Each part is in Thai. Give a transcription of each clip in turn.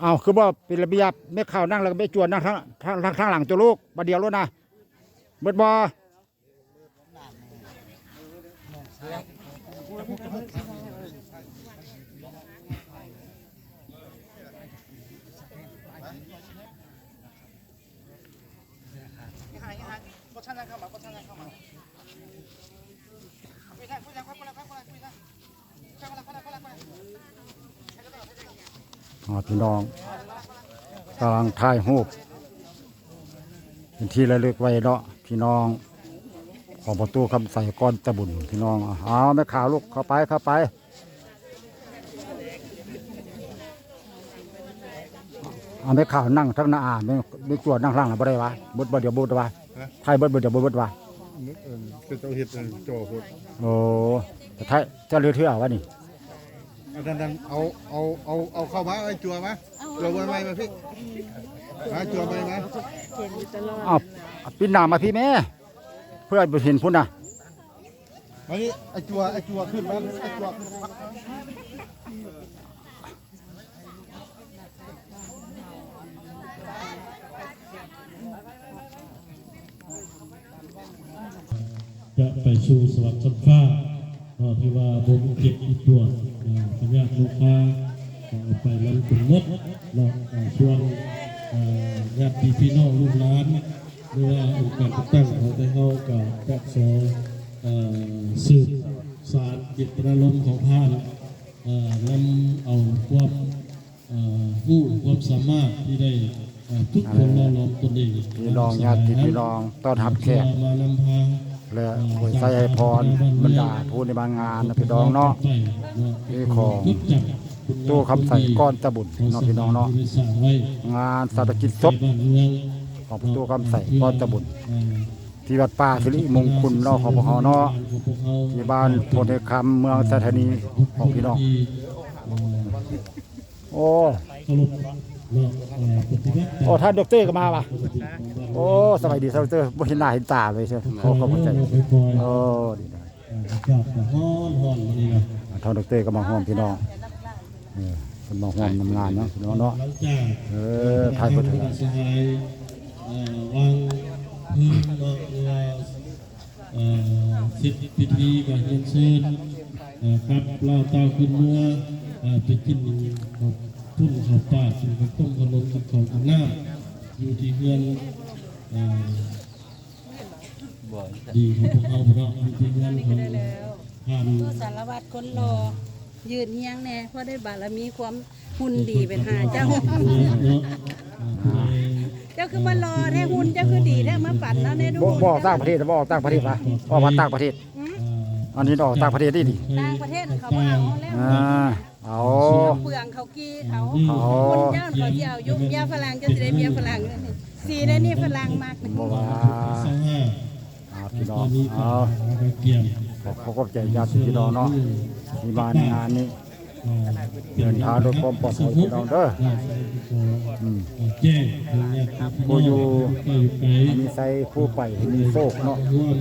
เอาคือว่าเป็นระเบียบไม่ข่าวนั่งแล้วก็ไม่จวนนั่งทั้งทั้งทั้งหลังตัวลูกมาเดียวแล้วนะเบิดบอ พี่น้องกำลังถ่ายรูปเป็นที่ระลึกไว้เนาะพี่น้องของประตูคำใส่ก้อนตะบุญพี่น้องเอาไม่ข่าวลูกเข้าไปเข้าไปเอาไม่ข่าวนั่งทั้งหน้าอ่านไม่ไม่จวนนั่งล่างหรือบ่ได้วะบดบ่เดี๋ยวบดวะไทยบดบ่เดี๋ยวบดวะเออเป็นเจ้าเห็ดเออโจโหดโอ้แต่ไทยเจะเรือเทื่อวะนี่ อันนั้นนั้นเอาเอาเอาเอาเข้ามาไอ้จัวมาเราไว้ไหมมาพี่มาจัวไปมาเอาเอาปิ้นหน้ามาพี่แม่ เพื่อให้เห็นพุ่นนะมานี่ไอ้จัวไอ้จัวขึ้นมาไอ้จัวขึ้นมาจะไปสู่สวรรค์ชั้นฟ้าก็ที่ว่าผมเก็บอีกตัวอ่า พญาตลูกค้าไปล้วเป็นมดเนาะอ่าส่วนญาติพี่น้องลูกหลานหรือว่าองค์การตั้งของแต่เฮาก็จะขออ่าสืบสารจิตระลมของท่านนำเอาความผู้ความสามารถที่ได้ทุกคนรอล้อมตนเองพี่น้องญาติพี่น้องต้อนรับแขกมานำพา และหวยไส้ให้พรบรรดาผู้ในบางงานนะพี่น้องเนาะนี่ของตู้คำใส่ก้อนตะบุญเนาะพี่น้องเนาะงานสารกิจศพของตูคำใส่ก้อนตะบุญที่วัดป่าสิริมงคลเนาะของพวกเราเนาะที่บ้านโพธิคำเมืองสถานีของพี่น้องโอ้ โอ้ท่านดอกเตอรก็มาป่ะโอ้สบายดีท่านดอกเตอรบ่เห็นหน้าเห็นตาเลยใช่ไหมขอขอบคุณใจโอ้ดีนะจากฮ้อนฮ้อนมาดีครับท่านดอกเตอรก็มาห่วมพี่น้องเออเป็นมาห่วมนำงานเนาะพี่น้องเนาะหลังจากเออถ่ายคนเถอะสหายเอ่อวางพื้นเนาะเวลาเอ่อสิทธิพิธีกับเรียนเชิญเอ่อครับเราเต้าขึ้นเมื่อเอ่อไปกินขอบ ทุ่นขอบตากินกับต้มขนมกับของข้างหน้าอยู่ที่เฮือนดีของพวกเราเนาะอยู่ที่เฮือนของท่านก็สารวัตรคนรอยืนเฮียงแน่เพราะได้บารมีความหุ่นดีเป็นหาเจ้า เจ้าคือมารอแท้หุ่นเจ้าคือดีแท้มาปั่นแล้วแน่ดูบ่บ่ออกต่างประเทศบ่อกต่างประเทศปะออกมาต่างประเทศ อันนี้ออกต่างประเทศนี่ดิต่างประเทศเขาบ่เอาแล้ว กี้เขาเอาคนเจ้าเขาสิเอายุบเมียฝรั่งเจ้าสิได้เมียฝรั่งเลยนี่สีได้นี่ฝรั่งมากนี่บ่ว่าสองห้าอ่าพี่น้ตอองนนี้ก็เอาไปเกี่ยมขอขอขอบใจญาติพี่น้องเนาะที่มาในงานนี้เดินทางด้วยความปลอดภัยพี่น้องเด้ออืมแจ้งทางญาติพี่ผู้น้องอยู่ก็อยู่ไกลมีใส่ผู้ไปมีโชคเนาะร่วม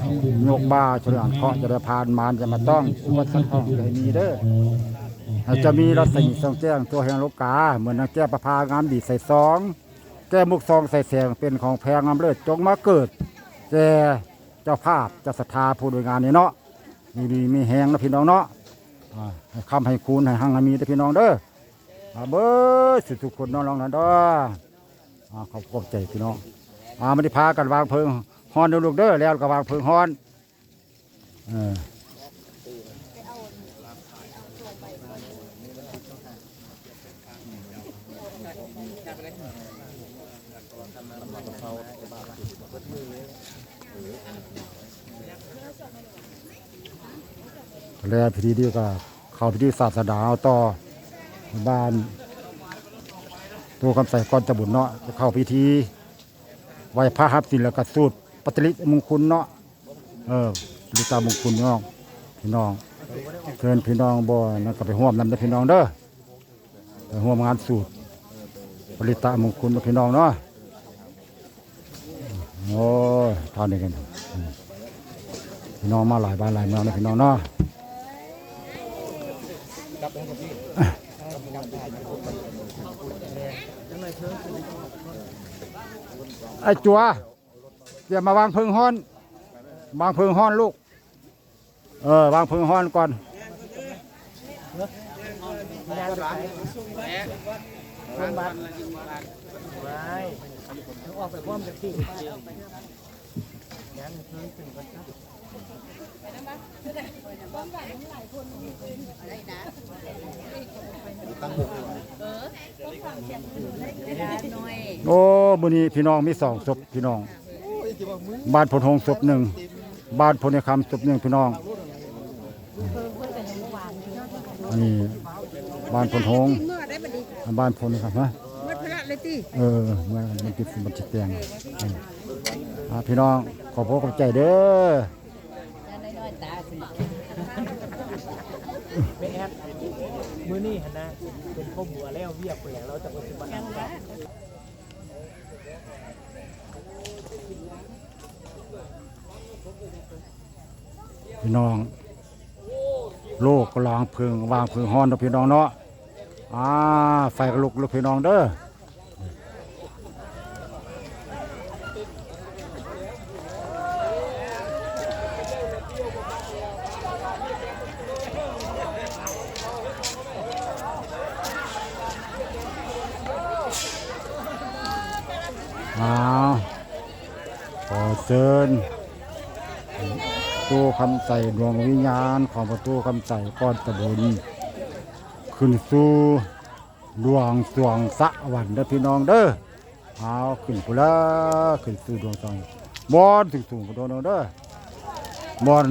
ทำบุญยกบ้าเฉลิมเคราะห์จะได้พานมารจะมาต้องอุปสรรคของเลยมีเด้อ อาจจะมีรัศมีทรงแจ้งตัวแห่งโลกา เหมือนนางแก้วประพางามดีใส่ซอง แก้มุกซองใส่แสงเป็นของแพงงามเลิศจงมาเกิดแก่เจ้าภาพจ้าศรัทธาผู้โดยงานนี้เนาะมีดีมีแหงนะพี่น้องเนาะให้คำให้คูณให้หังให้มีแต่พี่น้องเด้ออาเบิดสุดทุกคนน้องลองนั่นด้อาขอบขอบใจพี่น้องอ่าไม่ได้พากันวางเพลิงฮอนเด้อลูกเด้อแล้วก็วางเพลิงฮอนเออ แล้วพิธีนี้ก็เข้าพิธีศาสนาต่อบ้านตัวคำใส่ก้อนตะบุญเนาะจะเข้าพิธีไหว้พระหับสินแล้วก็สูตรปฏิริมงคลเนาะเออปฏิตามงคลเนาะพี่น้องเชิญพี่น้องบ่นั่นก็ไปร่วมนำนะพี่น้องเด้อไปร่วมงานสูตรปริตามงคลนะพี่น้องเนาะโอ้ยทานนี้กันพี่น้องมาหลายบ้านหลายเมืองนะพี่น้องเนาะ ไอ้จัวเดี๋ยวมาวางเพิงห้อน วางเพิงห้อนลูก เออ วางเพิงห้อนก่อนโอ้มื้ อนี้พี่น้องมีสองศพพี่น้อง บ้านพลทงศพหนึ่ง บ้านพลในคำศพหนึ่งพี่น้องอันนี้บ้านพลทงบ้านพลในคำฮะเออเมื่อมันติดมันจิตแตงเอออ่าพี่น้องขอพระขอบใจเด้อ ไม่แอปมือนี่ฮะนะเป็นข้อบัวแล้วเวียกไปแล้วเราจะปัจจุบันพี่น้อง โลกก็ลางเพิงวางเพิงฮ้อนเนาะพี่น้องเนาะอ่าไฟกระลุกลูกพี่น้องเด้อ เอาขอเชิญตู้คำใส่ดวงวิญญาณของประตูคำใส่ก้อนตะบุญขึ้นสู่ดวงสวงสะวรรค์เด้อพี่น้องเด้อเอาขึ้นพุละขึ้นสู่ดวงสวงบอนถึงสูงกว่าโดนเด้อบอน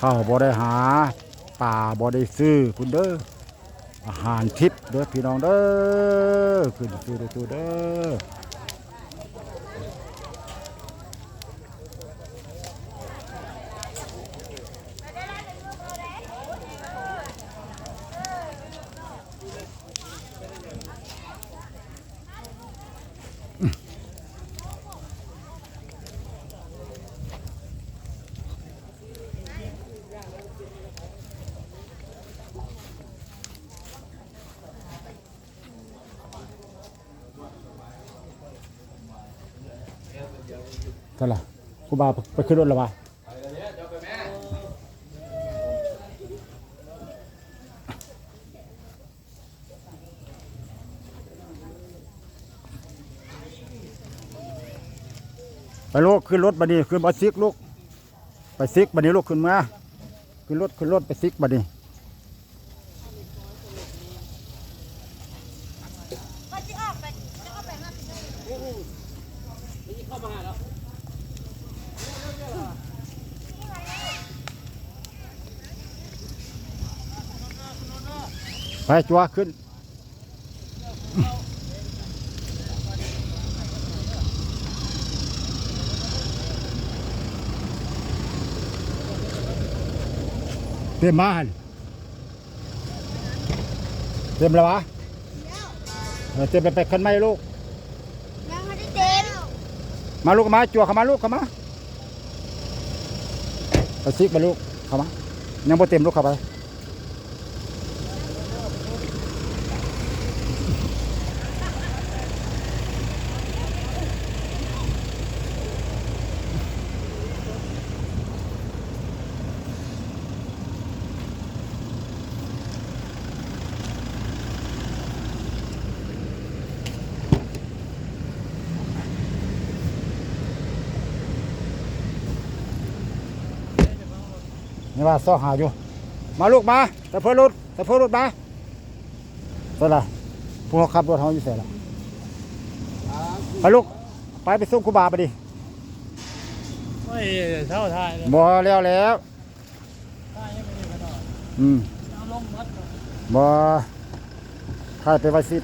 ข้าวบ่ได้หาป่าบ่ได้ซื้อคุณเด้ออาหารทิพย์เด้อพี่น้องเด้อขึ้นสู่ดวงสู่เด้อ เท่าไหร่ครูบาไปขึ้นรถแล้ววะไปลูกขึ้นรถบัดนี้ขึ้นบัซิกลูกไปซิกบัดนี้ลูกขึ้นมาขึ้นรถขึ้นรถไปซิกบัดนี้ ไปจัวขึ้น เต็มมาหันเต็มแล้ววะเออเต็มไปไปคันไม่ลูกยังไม่ได้เต็มมาลูกมาจัวเข้ามาลูกเข้ามาไปซิกไปลูกเข้ามายังบ่เต็มลูกเข้าไป ว่าซ่อหาอยู่ มาลูกมาแต่เพิ่นรถแต่เพิ่นรถมาเสร็จละพวกเขาขับรถเขาอยู่เสร็จละไปลูกไปไปส่งครูบาไปดิโอ้ยเท่าทายเลยบ่แล้วแล้วทายยังไม่ได้กระดอนอืมเอาลงมัดบ่ถ้าไปไว้สิ